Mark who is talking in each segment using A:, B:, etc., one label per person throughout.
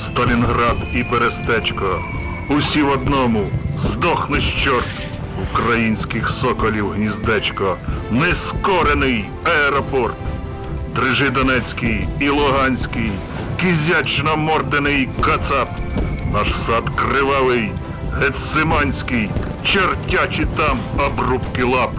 A: Сталінград і Берестечко. Усі в одному здохнеш чорт українських соколів гніздечко, нескорений аеропорт. Дрижи Донецький і Луганський, кізячно мордений кацап, наш сад кривавий, гециманський, чертячі там обрубки лап.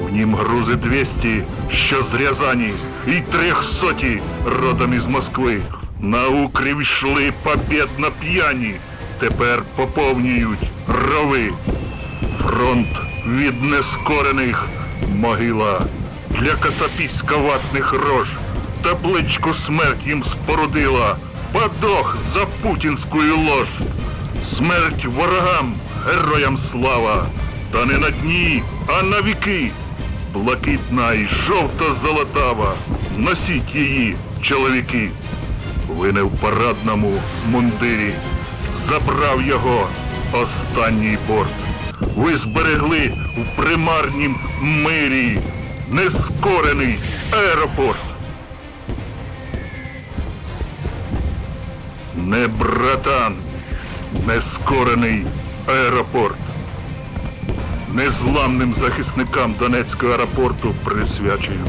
A: В нім грузи 200, що з Рязані, і трьохсоті родом із Москви. На укрів йшли побєдно п'яні, тепер поповнюють рови. Фронт від нескорених могила для кацапісько-ватних рож. Табличку смерть їм спорудила, подох за путінською лож. Смерть ворогам, героям слава, та не на дні, а на віки. Блакитна і жовто-золотава, носіть її, чоловіки. Ви не в парадному мундирі, забрав його останній борт. Ви зберегли в примарнім мирі нескорений аеропорт. Не братан, нескорений аеропорт. Незламним захисникам Донецького аеропорту присвячую.